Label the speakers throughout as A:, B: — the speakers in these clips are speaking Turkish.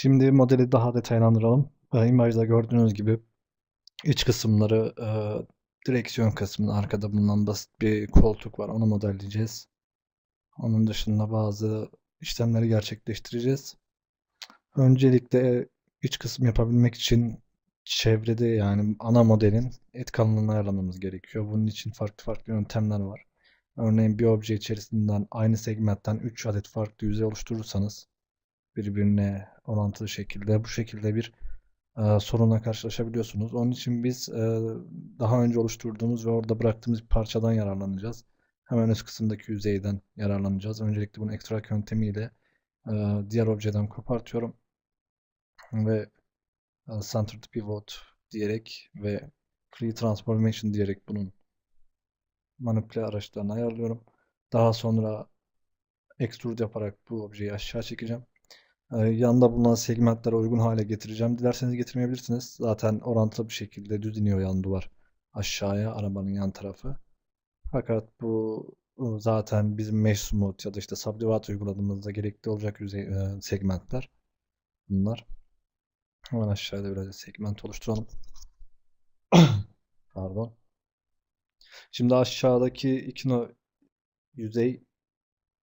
A: Şimdi modeli daha detaylandıralım. Ee, imajda gördüğünüz gibi iç kısımları e, direksiyon kısmının arkada bulunan basit bir koltuk var. Onu modelleyeceğiz. Onun dışında bazı işlemleri gerçekleştireceğiz. Öncelikle iç kısım yapabilmek için çevrede yani ana modelin et kalınlığını ayarlamamız gerekiyor. Bunun için farklı farklı yöntemler var. Örneğin bir obje içerisinden aynı segmentten 3 adet farklı yüzey oluşturursanız birbirine orantılı şekilde bu şekilde bir e, sorunla karşılaşabiliyorsunuz. Onun için biz e, daha önce oluşturduğumuz ve orada bıraktığımız bir parçadan yararlanacağız. Hemen üst kısımdaki yüzeyden yararlanacağız. Öncelikle bunu extract yöntemiyle e, diğer objeden kopartıyorum ve e, centered pivot diyerek ve free transformation diyerek bunun manipüle araçlarını ayarlıyorum. Daha sonra extrude yaparak bu objeyi aşağı çekeceğim. Ee, yanında bulunan segmentlere uygun hale getireceğim. Dilerseniz getirmeyebilirsiniz. Zaten orantılı bir şekilde düz iniyor yan duvar aşağıya arabanın yan tarafı. Fakat bu zaten bizim Smooth ya da işte Subdivide uyguladığımızda gerekli olacak yüzey, e, segmentler. Bunlar. Hemen aşağıda biraz segment oluşturalım. Pardon. Şimdi aşağıdaki iki no yüzey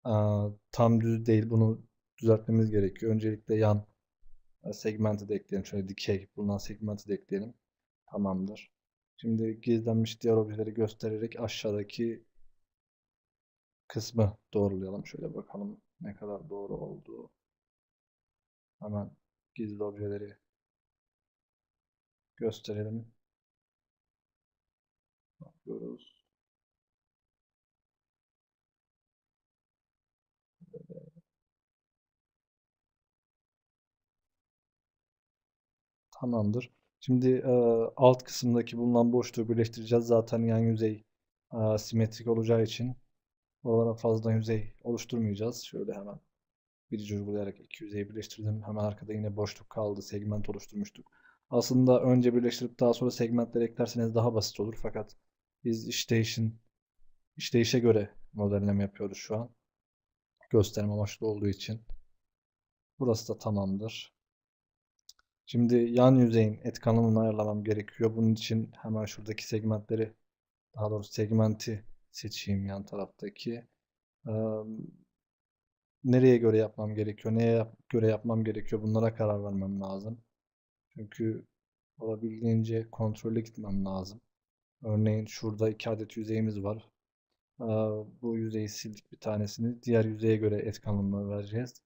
A: a, tam düz değil. Bunu düzeltmemiz gerekiyor. Öncelikle yan segmenti de ekleyelim. Şöyle dikey bulunan segmenti de ekleyelim. Tamamdır. Şimdi gizlenmiş diğer objeleri göstererek aşağıdaki kısmı doğrulayalım. Şöyle bakalım ne kadar doğru olduğu. Hemen gizli objeleri gösterelim. Bakıyoruz. Tamamdır. Şimdi e, alt kısımdaki bulunan boşluğu birleştireceğiz. Zaten yan yüzey e, simetrik olacağı için oralara fazla yüzey oluşturmayacağız. Şöyle hemen bir uygulayarak iki yüzeyi birleştirdim. Hemen arkada yine boşluk kaldı. Segment oluşturmuştuk. Aslında önce birleştirip daha sonra segmentleri eklerseniz daha basit olur. Fakat biz işleyişin işleyişe göre modelleme yapıyoruz şu an. Gösterme amaçlı olduğu için. Burası da tamamdır. Şimdi yan yüzeyin et kanalını ayarlamam gerekiyor. Bunun için hemen şuradaki segmentleri daha doğrusu segmenti seçeyim yan taraftaki. Ee, nereye göre yapmam gerekiyor? Neye yap göre yapmam gerekiyor? Bunlara karar vermem lazım. Çünkü olabildiğince kontrollü gitmem lazım. Örneğin şurada iki adet yüzeyimiz var. Ee, bu yüzeyi sildik bir tanesini. Diğer yüzeye göre et kanalını vereceğiz.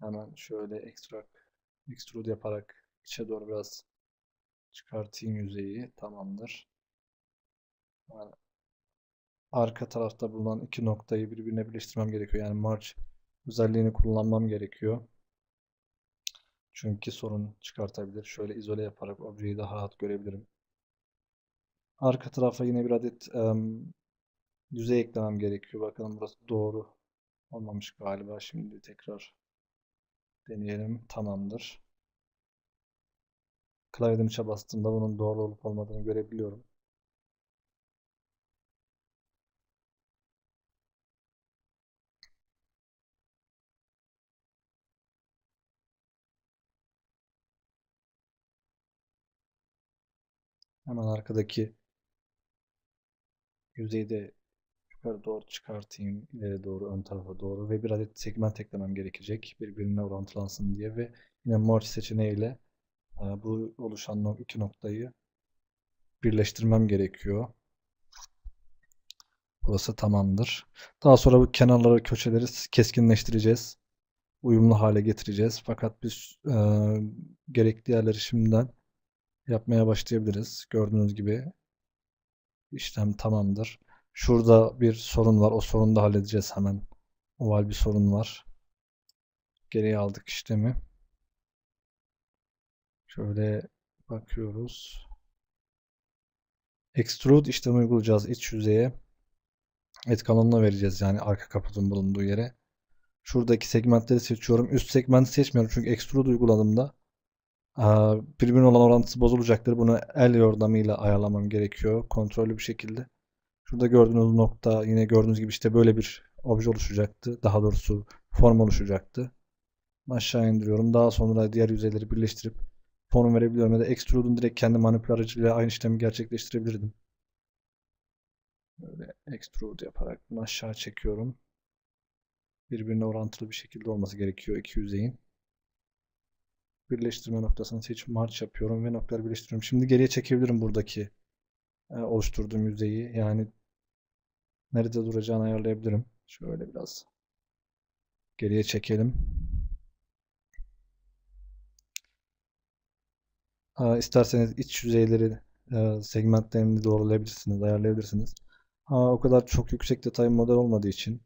A: Hemen şöyle extract extrude yaparak içe doğru biraz çıkartayım yüzeyi. Tamamdır. Yani arka tarafta bulunan iki noktayı birbirine birleştirmem gerekiyor. Yani merge özelliğini kullanmam gerekiyor. Çünkü sorun çıkartabilir. Şöyle izole yaparak objeyi daha rahat görebilirim. Arka tarafa yine bir adet um, yüzey eklemem gerekiyor. Bakalım burası doğru olmamış galiba. Şimdi tekrar deneyelim. Tamamdır. Klavyeden 3'e bastığımda bunun doğru olup olmadığını görebiliyorum. Hemen arkadaki yüzeyde yukarı doğru çıkartayım. ileri doğru, ön tarafa doğru ve bir adet segment eklemem gerekecek. Birbirine orantılansın diye ve yine merge seçeneğiyle e, bu oluşan iki noktayı birleştirmem gerekiyor. Burası tamamdır. Daha sonra bu kenarları, köşeleri keskinleştireceğiz. Uyumlu hale getireceğiz. Fakat biz e, gerekli yerleri şimdiden yapmaya başlayabiliriz. Gördüğünüz gibi işlem tamamdır. Şurada bir sorun var. O sorunu da halledeceğiz hemen. Oval bir sorun var. Geriye aldık işlemi. Şöyle bakıyoruz. Extrude işlemi uygulayacağız iç yüzeye. Et kanalına vereceğiz yani arka kaputun bulunduğu yere. Şuradaki segmentleri seçiyorum. Üst segmenti seçmiyorum çünkü extrude uyguladığımda birbirine olan orantısı bozulacaktır. Bunu el yordamıyla ayarlamam gerekiyor. Kontrollü bir şekilde. Şurada gördüğünüz nokta yine gördüğünüz gibi işte böyle bir obje oluşacaktı. Daha doğrusu form oluşacaktı. aşağı indiriyorum. Daha sonra diğer yüzeyleri birleştirip form verebiliyorum ya da extrude'un direkt kendi manipüler aracılığıyla aynı işlemi gerçekleştirebilirdim. Böyle extrude yaparak bunu aşağı çekiyorum. Birbirine orantılı bir şekilde olması gerekiyor iki yüzeyin. Birleştirme noktasını seçip march yapıyorum ve noktaları birleştiriyorum. Şimdi geriye çekebilirim buradaki e, oluşturduğum yüzeyi. Yani nerede duracağını ayarlayabilirim. Şöyle biraz geriye çekelim. E, isterseniz iç yüzeyleri e, segmentlerini doğrulayabilirsiniz, ayarlayabilirsiniz. Ha, o kadar çok yüksek detay model olmadığı için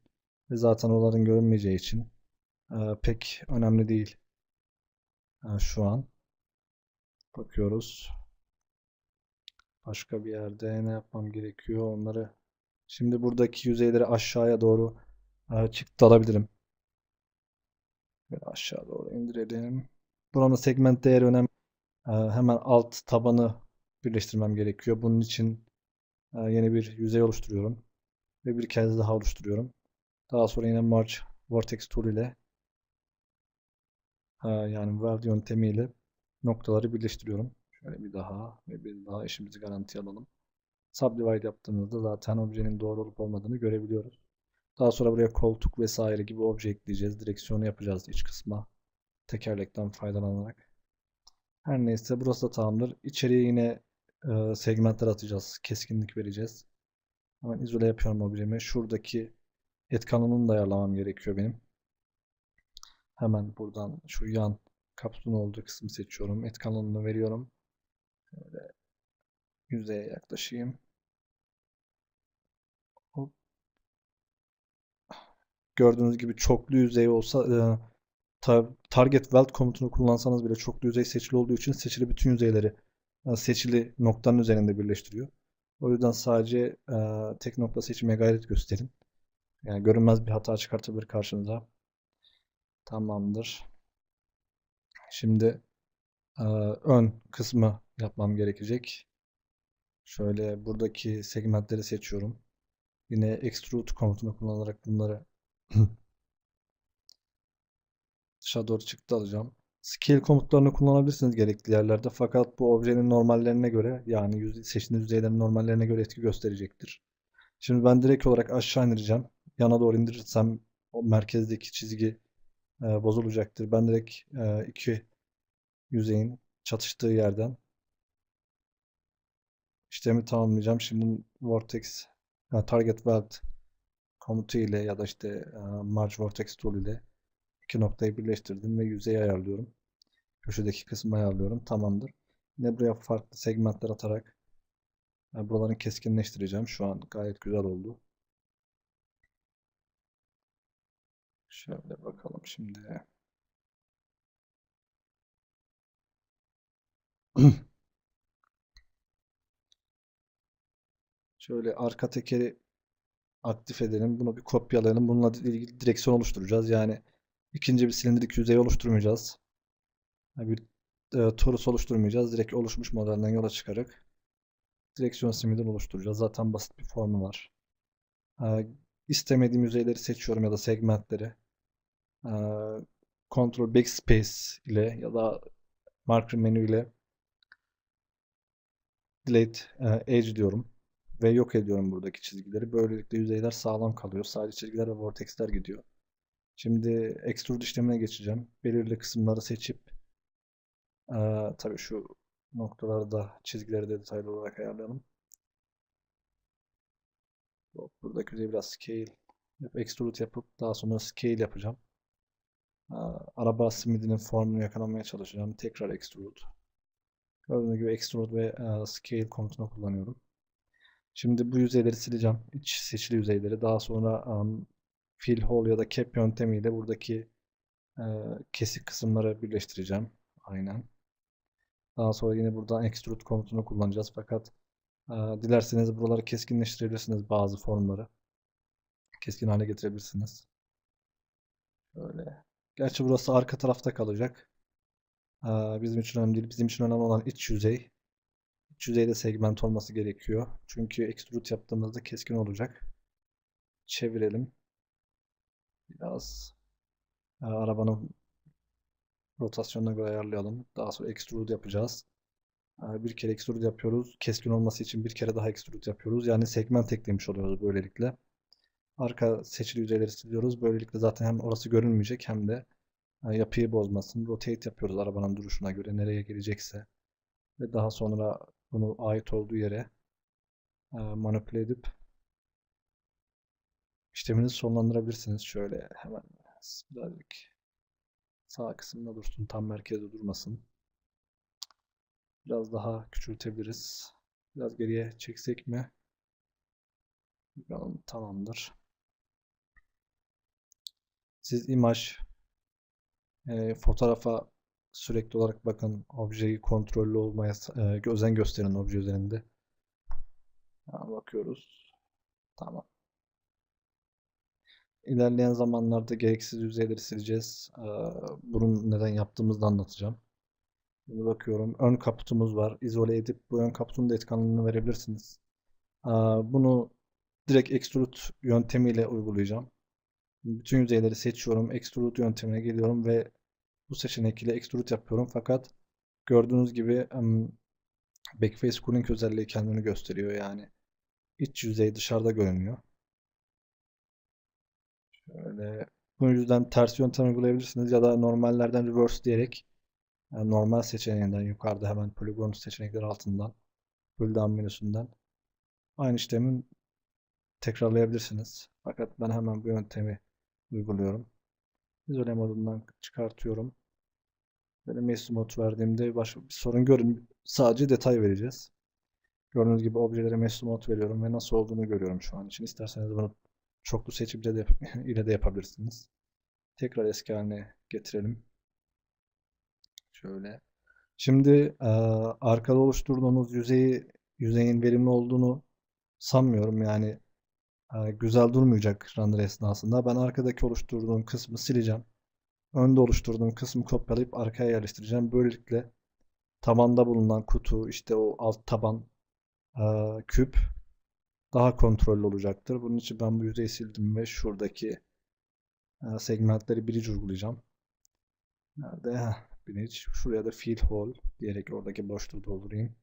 A: ve zaten onların görünmeyeceği için e, pek önemli değil. E, şu an bakıyoruz. Başka bir yerde ne yapmam gerekiyor onları. Şimdi buradaki yüzeyleri aşağıya doğru e, çıktı alabilirim. Aşağı doğru indirelim. Buranın segment değeri önemli. E, hemen alt tabanı birleştirmem gerekiyor. Bunun için e, yeni bir yüzey oluşturuyorum. Ve bir kez daha oluşturuyorum. Daha sonra yine Merge Vortex Tool ile yani Weld yöntemiyle noktaları birleştiriyorum. Şöyle bir daha ve bir daha işimizi garantiye alalım. Subdivide yaptığımızda zaten objenin doğru olup olmadığını görebiliyoruz. Daha sonra buraya koltuk vesaire gibi obje ekleyeceğiz. Direksiyonu yapacağız iç kısma. Tekerlekten faydalanarak. Her neyse burası da tamamdır. İçeriye yine e, segmentler atacağız. Keskinlik vereceğiz. Hemen izole yapıyorum objemi. Şuradaki et kanalını da ayarlamam gerekiyor benim. Hemen buradan şu yan kapsülün olduğu kısmı seçiyorum. Et kanalını veriyorum. Şöyle yüzeye yaklaşayım. Gördüğünüz gibi çoklu yüzey olsa e, target weld komutunu kullansanız bile çoklu yüzey seçili olduğu için seçili bütün yüzeyleri e, seçili noktanın üzerinde birleştiriyor. O yüzden sadece e, tek nokta seçmeye gayret gösterin. Yani görünmez bir hata çıkartabilir karşınıza. Tamamdır. Şimdi e, ön kısmı yapmam gerekecek. Şöyle buradaki segmentleri seçiyorum. Yine extrude komutunu kullanarak bunları dışa doğru çıktı alacağım. Scale komutlarını kullanabilirsiniz gerekli yerlerde. Fakat bu objenin normallerine göre yani yüz, seçtiğiniz yüzeylerin normallerine göre etki gösterecektir. Şimdi ben direkt olarak aşağı indireceğim. Yana doğru indirirsem o merkezdeki çizgi e, bozulacaktır. Ben direkt e, iki yüzeyin çatıştığı yerden işlemi tamamlayacağım. Şimdi Vortex yani Target Weld komutu ile ya da işte e, Merge Vortex Tool ile iki noktayı birleştirdim ve yüzeyi ayarlıyorum. Köşedeki kısmı ayarlıyorum. Tamamdır. Yine buraya farklı segmentler atarak yani buraların keskinleştireceğim. Şu an gayet güzel oldu. Şöyle bakalım şimdi. Şöyle arka tekeri aktif edelim. Bunu bir kopyalayalım. Bununla ilgili direksiyon oluşturacağız. Yani ikinci bir silindirik yüzey oluşturmayacağız. Bir e, torus oluşturmayacağız. Direkt oluşmuş modelden yola çıkarak direksiyon simidini oluşturacağız. Zaten basit bir formu var. E, istemediğim yüzeyleri seçiyorum ya da segmentleri. E, Ctrl Backspace ile ya da Marker menü ile Delete e, Edge diyorum ve yok ediyorum buradaki çizgileri. Böylelikle yüzeyler sağlam kalıyor. Sadece çizgiler ve vortexler gidiyor. Şimdi extrude işlemine geçeceğim. Belirli kısımları seçip e, tabii şu noktaları da çizgileri de detaylı olarak ayarlayalım. Buradaki yüzeyi biraz scale extrude yapıp daha sonra scale yapacağım. E, araba simidinin formunu yakalamaya çalışacağım. Tekrar extrude. Gördüğünüz gibi extrude ve e, scale komutunu kullanıyorum. Şimdi bu yüzeyleri sileceğim. İç seçili yüzeyleri. Daha sonra um, fill hole ya da cap yöntemiyle buradaki e, kesik kısımları birleştireceğim. Aynen. Daha sonra yine buradan extrude komutunu kullanacağız. Fakat e, dilerseniz buraları keskinleştirebilirsiniz bazı formları. Keskin hale getirebilirsiniz. Böyle. Gerçi burası arka tarafta kalacak. E, bizim için önemli değil. Bizim için önemli olan iç yüzey. İç yüzeyde segment olması gerekiyor. Çünkü extrude yaptığımızda keskin olacak. Çevirelim. Biraz e, arabanın Rotasyonuna göre ayarlayalım. Daha sonra extrude yapacağız. Ee, Bir kere extrude yapıyoruz. Keskin olması için bir kere daha extrude yapıyoruz. Yani segment eklemiş oluyoruz böylelikle. Arka seçili yüzeyleri siliyoruz. Böylelikle zaten hem orası görünmeyecek hem de e, yapıyı bozmasın. Rotate yapıyoruz arabanın duruşuna göre nereye gelecekse. Ve daha sonra bunu ait olduğu yere e, manipüle edip işleminizi sonlandırabilirsiniz. Şöyle hemen birazcık sağ kısımda dursun. Tam merkezde durmasın. Biraz daha küçültebiliriz. Biraz geriye çeksek mi? Bakalım tamamdır. Siz imaj e, fotoğrafa sürekli olarak bakın. Objeyi kontrollü olmaya e, özen gösterin obje üzerinde. Ha, bakıyoruz. Tamam. İlerleyen zamanlarda gereksiz yüzeyleri sileceğiz. Ee, Bunun neden yaptığımızı anlatacağım. Şimdi bakıyorum. Ön kaputumuz var. İzole edip bu ön kaputun da etkinliğini verebilirsiniz. Ee, Bunu direkt extrude yöntemiyle uygulayacağım. Bütün yüzeyleri seçiyorum. Extrude yöntemine geliyorum ve bu seçenek ile extrude yapıyorum. Fakat gördüğünüz gibi backface cooling özelliği kendini gösteriyor yani. iç yüzey dışarıda görünüyor. Şöyle bu yüzden ters yöntem uygulayabilirsiniz ya da normallerden reverse diyerek yani normal seçeneğinden yukarıda hemen poligon seçenekleri altından pull menüsünden aynı işlemi tekrarlayabilirsiniz. Fakat ben hemen bu yöntemi uyguluyorum. İzole modundan çıkartıyorum. Böyle mesh mod verdiğimde başka bir sorun görün. Sadece detay vereceğiz. Gördüğünüz gibi objelere mesh mod veriyorum ve nasıl olduğunu görüyorum şu an için. İsterseniz bunu çoklu seçimde de ile de yapabilirsiniz. Tekrar eski haline getirelim. Şöyle. Şimdi e, arkada oluşturduğumuz yüzeyi yüzeyin verimli olduğunu sanmıyorum. Yani e, güzel durmayacak render esnasında. Ben arkadaki oluşturduğum kısmı sileceğim. Önde oluşturduğum kısmı kopyalayıp arkaya yerleştireceğim. Böylelikle tabanda bulunan kutu, işte o alt taban e, küp daha kontrollü olacaktır. Bunun için ben bu yüzeyi sildim ve şuradaki e, segmentleri bridge uygulayacağım. Nerede? Heh, bridge. Şuraya da fill hole diyerek oradaki boşluğu doldurayım.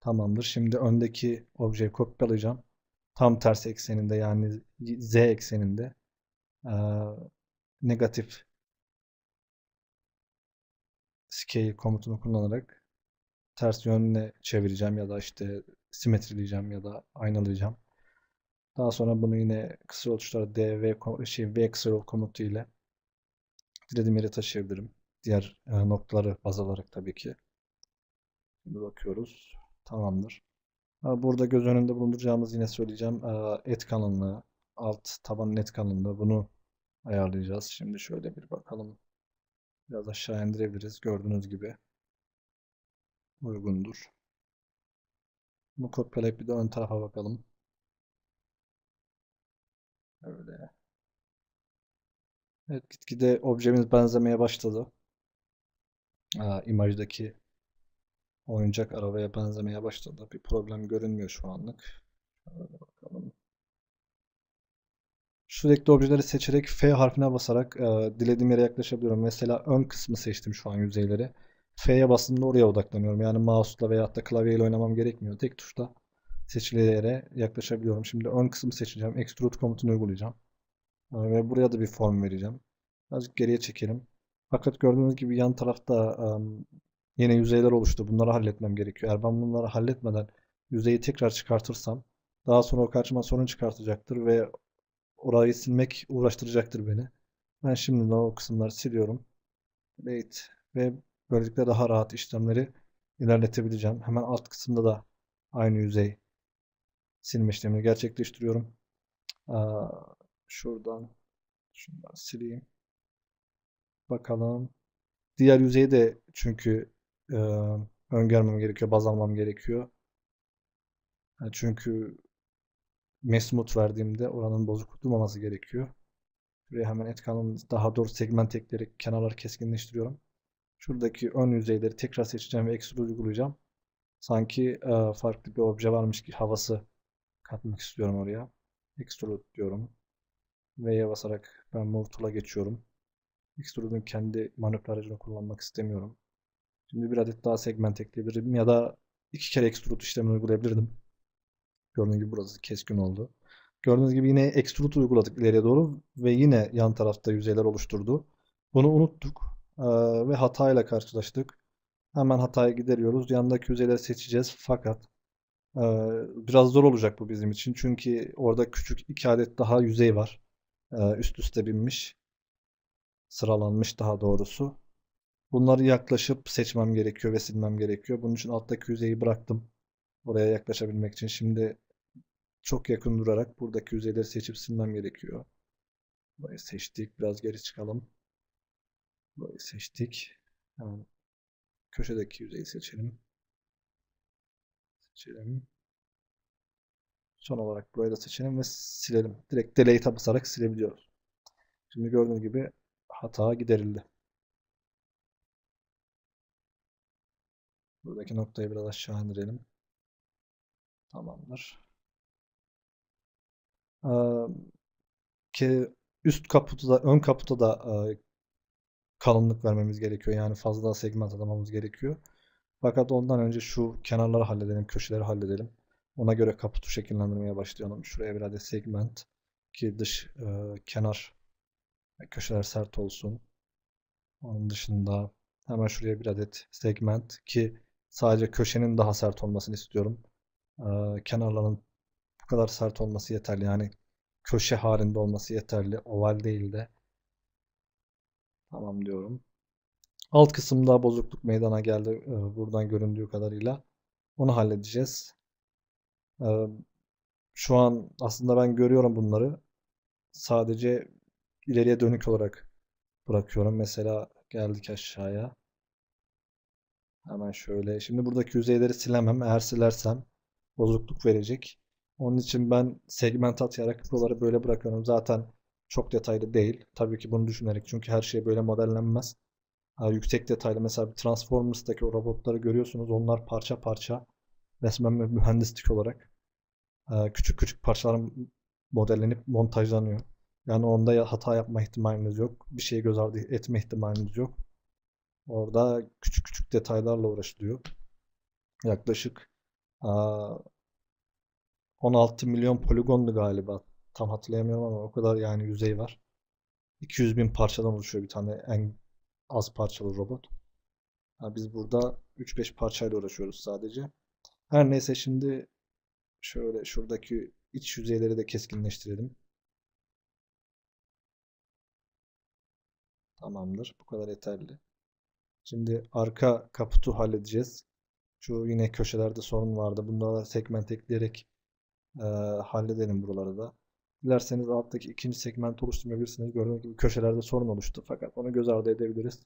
A: Tamamdır. Şimdi öndeki objeyi kopyalayacağım. Tam ters ekseninde yani z ekseninde e, negatif scale komutunu kullanarak ters yönüne çevireceğim ya da işte simetrileyeceğim ya da aynalayacağım. Daha sonra bunu yine kısa ölçüler D, V, şey, V kısa yol komutu ile dilediğim yere taşıyabilirim. Diğer e, noktaları baz alarak tabii ki. Şimdi bakıyoruz. Tamamdır. Burada göz önünde bulunduracağımız yine söyleyeceğim. E, et kalınlığı, alt tabanın et kalınlığı bunu ayarlayacağız. Şimdi şöyle bir bakalım. Biraz aşağı indirebiliriz. Gördüğünüz gibi uygundur. Bunu kopyalayıp bir de ön tarafa bakalım. Öyle. Evet gitgide objemiz benzemeye başladı. Aa, imajdaki oyuncak arabaya benzemeye başladı. Bir problem görünmüyor şu anlık. Şöyle bakalım. Sürekli objeleri seçerek F harfine basarak e, dilediğim yere yaklaşabiliyorum. Mesela ön kısmı seçtim şu an yüzeyleri. F'ye bastığımda oraya odaklanıyorum. Yani mouse'la veya da klavyeyle oynamam gerekmiyor. Tek tuşla seçili yere yaklaşabiliyorum. Şimdi ön kısmı seçeceğim. Extrude komutunu uygulayacağım. E, ve buraya da bir form vereceğim. Birazcık geriye çekelim. Fakat gördüğünüz gibi yan tarafta um, yine yüzeyler oluştu. Bunları halletmem gerekiyor. Eğer ben bunları halletmeden yüzeyi tekrar çıkartırsam daha sonra o karşıma sorun çıkartacaktır ve orayı silmek uğraştıracaktır beni. Ben şimdi o kısımları siliyorum. Wait ve böylelikle daha rahat işlemleri ilerletebileceğim. Hemen alt kısımda da aynı yüzey silme işlemini gerçekleştiriyorum. Şuradan şunları sileyim. Bakalım. Diğer yüzeyi de çünkü e, öngörmem gerekiyor, baz almam gerekiyor. Yani çünkü mesmut verdiğimde oranın bozuk durmaması gerekiyor. Buraya hemen etkanın daha doğru segment ekleyerek kenarları keskinleştiriyorum. Şuradaki ön yüzeyleri tekrar seçeceğim ve extrude uygulayacağım. Sanki e, farklı bir obje varmış gibi havası katmak istiyorum oraya. Extrude diyorum. V'ye basarak ben Move Tool'a geçiyorum. Extrude'un kendi manipüle aracını kullanmak istemiyorum. Şimdi bir adet daha segment ekleyebilirim ya da iki kere extrude işlemini uygulayabilirdim. Gördüğünüz gibi burası keskin oldu. Gördüğünüz gibi yine extrude uyguladık ileriye doğru ve yine yan tarafta yüzeyler oluşturdu. Bunu unuttuk ee, ve hatayla karşılaştık. Hemen hatayı gideriyoruz. Yandaki yüzeyleri seçeceğiz fakat biraz zor olacak bu bizim için. Çünkü orada küçük iki adet daha yüzey var. Üst üste binmiş. Sıralanmış daha doğrusu. Bunları yaklaşıp seçmem gerekiyor ve silmem gerekiyor. Bunun için alttaki yüzeyi bıraktım. Oraya yaklaşabilmek için. Şimdi çok yakın durarak buradaki yüzeyleri seçip silmem gerekiyor. Burayı seçtik. Biraz geri çıkalım. Burayı seçtik. Hemen köşedeki yüzeyi seçelim. Seçelim. Son olarak burayı da seçelim ve silelim. Direkt delete'a basarak silebiliyoruz. Şimdi gördüğünüz gibi hata giderildi. Buradaki noktayı biraz aşağı indirelim. Tamamdır. Ki üst kaputu da ön kaputa da kalınlık vermemiz gerekiyor. Yani fazla segment atamamız gerekiyor. Fakat ondan önce şu kenarları halledelim, köşeleri halledelim. Ona göre kaputu şekillendirmeye başlayalım. Şuraya bir adet segment ki dış e, kenar köşeler sert olsun. Onun dışında hemen şuraya bir adet segment ki sadece köşenin daha sert olmasını istiyorum. E, kenarların bu kadar sert olması yeterli. Yani köşe halinde olması yeterli. Oval değil de. Tamam diyorum. Alt kısımda bozukluk meydana geldi. e, Buradan göründüğü kadarıyla. Onu halledeceğiz. E, Şu an aslında ben görüyorum bunları. Sadece ileriye dönük olarak bırakıyorum. Mesela geldik aşağıya. Hemen şöyle. Şimdi buradaki yüzeyleri silemem. Eğer silersem bozukluk verecek. Onun için ben segment atayarak buraları böyle bırakıyorum. Zaten çok detaylı değil. Tabii ki bunu düşünerek. Çünkü her şey böyle modellenmez. Ha, yüksek detaylı mesela Transformers'taki o robotları görüyorsunuz. Onlar parça parça resmen bir mühendislik olarak e, küçük küçük parçalar modellenip montajlanıyor. Yani onda hata yapma ihtimaliniz yok. Bir şeyi göz ardı etme ihtimaliniz yok. Orada küçük küçük detaylarla uğraşılıyor. Yaklaşık 16 milyon poligondu galiba. Tam hatırlayamıyorum ama o kadar yani yüzey var. 200 bin parçadan oluşuyor bir tane en az parçalı robot. Ha, biz burada 3-5 parçayla uğraşıyoruz sadece. Her neyse şimdi şöyle şuradaki iç yüzeyleri de keskinleştirelim. Tamamdır. Bu kadar yeterli. Şimdi arka kaputu halledeceğiz. Şu yine köşelerde sorun vardı. Bunlara segment ekleyerek e, halledelim buraları da. Dilerseniz alttaki ikinci segment oluşturabilirsiniz. Gördüğünüz gibi köşelerde sorun oluştu. Fakat onu göz ardı edebiliriz.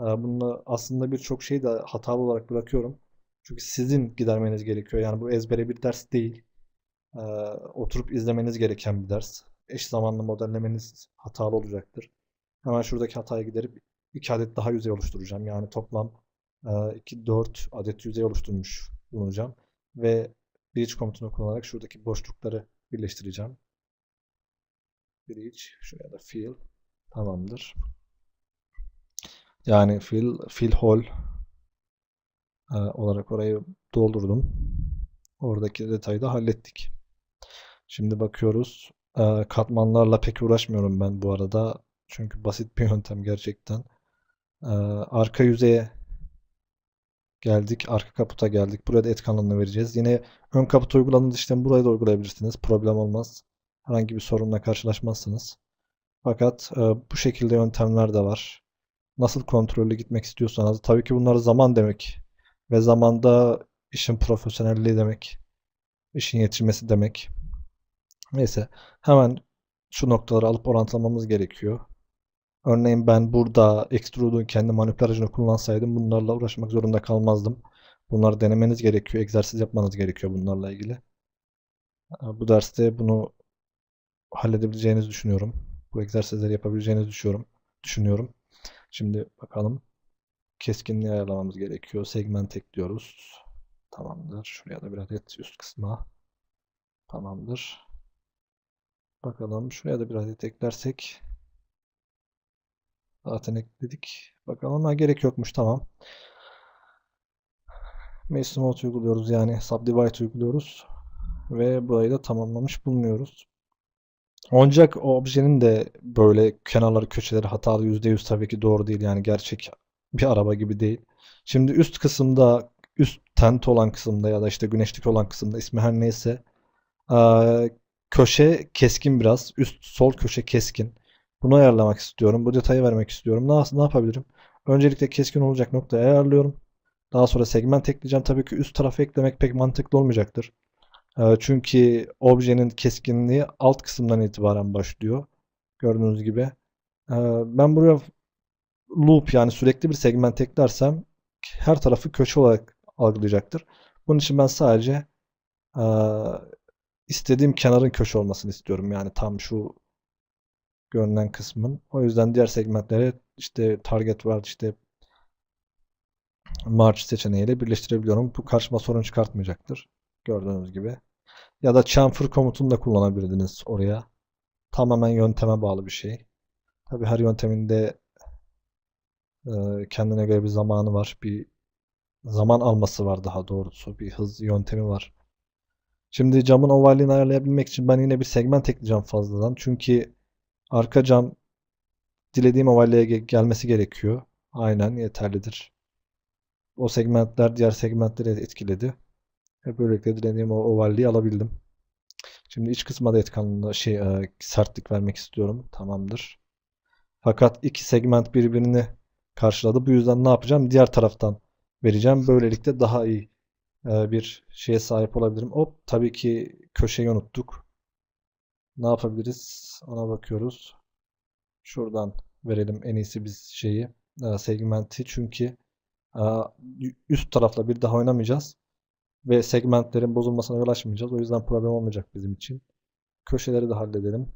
A: E, bununla aslında birçok şeyi de hatalı olarak bırakıyorum. Çünkü sizin gidermeniz gerekiyor. Yani bu ezbere bir ders değil. E, oturup izlemeniz gereken bir ders. Eş zamanlı modellemeniz hatalı olacaktır. Hemen şuradaki hatayı giderip 2 adet daha yüzey oluşturacağım. Yani toplam 2 4 adet yüzey oluşturmuş bulunacağım ve bridge komutunu kullanarak şuradaki boşlukları birleştireceğim. Bridge şuraya da fill tamamdır. Yani fill fill hole e, olarak orayı doldurdum. Oradaki detayı da hallettik. Şimdi bakıyoruz. E, katmanlarla pek uğraşmıyorum ben bu arada. Çünkü basit bir yöntem gerçekten. Ee, arka yüzeye geldik. Arka kaputa geldik. Buraya da et kanalını vereceğiz. Yine ön kaput uyguladığınız işlemi buraya da uygulayabilirsiniz. Problem olmaz. Herhangi bir sorunla karşılaşmazsınız. Fakat e, bu şekilde yöntemler de var. Nasıl kontrollü gitmek istiyorsanız. Tabii ki bunlar zaman demek. Ve zamanda işin profesyonelliği demek. İşin yetişmesi demek. Neyse. Hemen şu noktaları alıp orantılamamız gerekiyor. Örneğin ben burada Extrude'un kendi manipüler aracını kullansaydım bunlarla uğraşmak zorunda kalmazdım. Bunları denemeniz gerekiyor. Egzersiz yapmanız gerekiyor bunlarla ilgili. Bu derste bunu halledebileceğinizi düşünüyorum. Bu egzersizleri yapabileceğinizi düşünüyorum. düşünüyorum. Şimdi bakalım. Keskinliği ayarlamamız gerekiyor. Segment ekliyoruz. Tamamdır. Şuraya da bir adet üst kısma. Tamamdır. Bakalım. Şuraya da bir adet eklersek Zaten ekledik. Bakalım ama gerek yokmuş tamam. Mode uyguluyoruz yani Subdivide uyguluyoruz. Ve burayı da tamamlamış bulunuyoruz. Ancak o objenin de böyle kenarları köşeleri hatalı %100 tabii ki doğru değil yani gerçek bir araba gibi değil. Şimdi üst kısımda üst tent olan kısımda ya da işte güneşlik olan kısımda ismi her neyse köşe keskin biraz. Üst sol köşe keskin. Bunu ayarlamak istiyorum. Bu detayı vermek istiyorum. Ne, ne yapabilirim? Öncelikle keskin olacak noktayı ayarlıyorum. Daha sonra segment ekleyeceğim. Tabii ki üst tarafı eklemek pek mantıklı olmayacaktır. Ee, Çünkü objenin keskinliği alt kısımdan itibaren başlıyor. Gördüğünüz gibi. Ee, Ben buraya loop yani sürekli bir segment eklersem her tarafı köşe olarak algılayacaktır. Bunun için ben sadece ee, istediğim kenarın köşe olmasını istiyorum. Yani tam şu görünen kısmın. O yüzden diğer segmentlere işte target var işte March seçeneğiyle birleştirebiliyorum. Bu karşıma sorun çıkartmayacaktır. Gördüğünüz gibi. Ya da chamfer komutunu da kullanabilirdiniz oraya. Tamamen yönteme bağlı bir şey. Tabi her yöntemin de e, kendine göre bir zamanı var. Bir zaman alması var daha doğrusu. Bir hız yöntemi var. Şimdi camın ovalliğini ayarlayabilmek için ben yine bir segment ekleyeceğim fazladan. Çünkü arka cam dilediğim ge- gelmesi gerekiyor. Aynen yeterlidir. O segmentler diğer segmentleri etkiledi. Ve böylelikle dilediğim o ovalliği alabildim. Şimdi iç kısma da etkanlığı şey e, sertlik vermek istiyorum. Tamamdır. Fakat iki segment birbirini karşıladı. Bu yüzden ne yapacağım? Diğer taraftan vereceğim. Böylelikle daha iyi e, bir şeye sahip olabilirim. Hop tabii ki köşeyi unuttuk. Ne yapabiliriz? Ona bakıyoruz. Şuradan verelim en iyisi biz şeyi e, segmenti çünkü e, üst tarafla bir daha oynamayacağız ve segmentlerin bozulmasına yol açmayacağız. O yüzden problem olmayacak bizim için. Köşeleri de halledelim.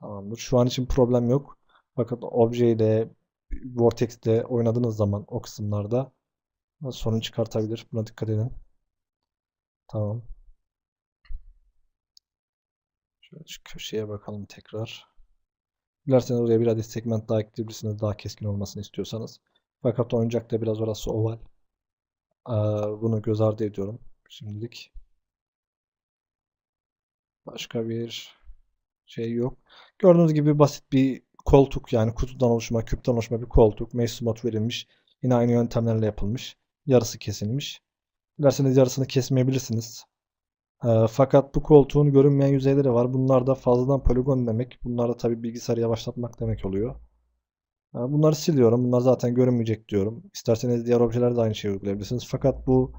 A: Tamamdır. Şu an için problem yok. Fakat obje ile Vortex ile oynadığınız zaman o kısımlarda sorun çıkartabilir. Buna dikkat edin. Tamam. Şöyle şu köşeye bakalım tekrar. Dilerseniz oraya bir adet segment daha ekleyebilirsiniz. Daha keskin olmasını istiyorsanız. Fakat oyuncakta biraz orası oval. Ee, Bunu göz ardı ediyorum şimdilik. Başka bir şey yok. Gördüğünüz gibi basit bir koltuk yani kutudan oluşma, küpten oluşma bir koltuk. Mesh mod verilmiş. Yine aynı yöntemlerle yapılmış. Yarısı kesilmiş. Dilerseniz yarısını kesmeyebilirsiniz. Ee, fakat bu koltuğun görünmeyen yüzeyleri var. Bunlar da fazladan poligon demek. Bunlar da tabii bilgisayarı yavaşlatmak demek oluyor. Ee, bunları siliyorum. Bunlar zaten görünmeyecek diyorum. İsterseniz diğer objelerde de aynı şeyi uygulayabilirsiniz. Fakat bu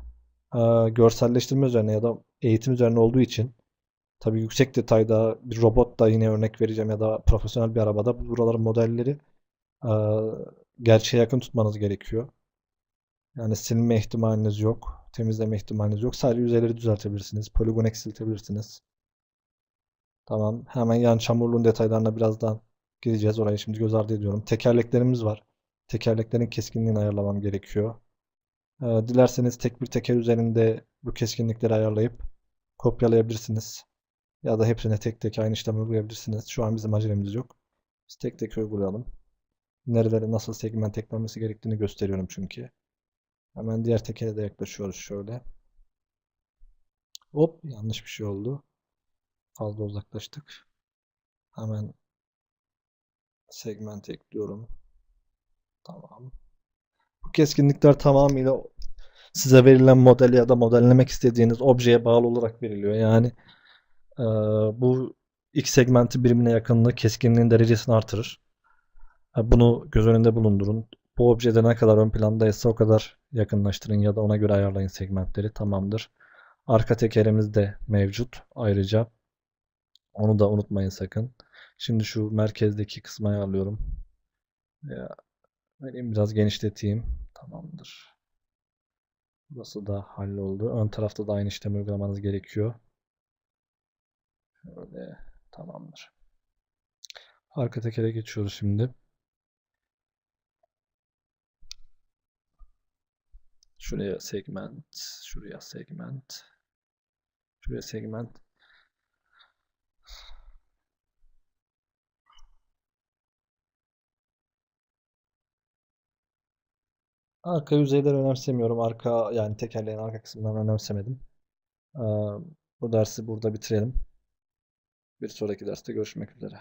A: e, görselleştirme üzerine ya da eğitim üzerine olduğu için tabii yüksek detayda bir robot da yine örnek vereceğim ya da profesyonel bir arabada bu buraların modelleri e, gerçeğe yakın tutmanız gerekiyor. Yani silme ihtimaliniz yok. Temizleme ihtimaliniz yok. Sadece yüzeyleri düzeltebilirsiniz. Poligon eksiltebilirsiniz. Tamam. Hemen yan çamurluğun detaylarına birazdan gireceğiz. Orayı şimdi göz ardı ediyorum. Tekerleklerimiz var. Tekerleklerin keskinliğini ayarlamam gerekiyor. Ee, dilerseniz tek bir teker üzerinde bu keskinlikleri ayarlayıp kopyalayabilirsiniz. Ya da hepsine tek tek aynı işlemi uygulayabilirsiniz. Şu an bizim acelemiz yok. Biz tek tek uygulayalım. Nerelere nasıl segment eklenmesi gerektiğini gösteriyorum çünkü. Hemen diğer tekere de yaklaşıyoruz şöyle. Hop yanlış bir şey oldu. Fazla uzaklaştık. Hemen segment ekliyorum. Tamam. Bu keskinlikler tamamıyla size verilen model ya da modellemek istediğiniz objeye bağlı olarak veriliyor. Yani e, bu X segmenti birbirine yakınlığı keskinliğin derecesini artırır. E, Bunu göz önünde bulundurun. Bu objede ne kadar ön plandaysa o kadar yakınlaştırın ya da ona göre ayarlayın segmentleri. Tamamdır. Arka tekerimiz de mevcut. Ayrıca onu da unutmayın sakın. Şimdi şu merkezdeki kısmı ayarlıyorum. Ya, vereyim biraz genişleteyim. Tamamdır. Burası da halloldu. Ön tarafta da aynı işlemi uygulamanız gerekiyor. Şöyle tamamdır. Arka tekere geçiyoruz şimdi. Şuraya segment, şuraya segment, şuraya segment. Arka yüzeyleri önemsemiyorum. Arka yani tekerleğin arka kısmından önemsemedim. Bu dersi burada bitirelim. Bir sonraki derste görüşmek üzere.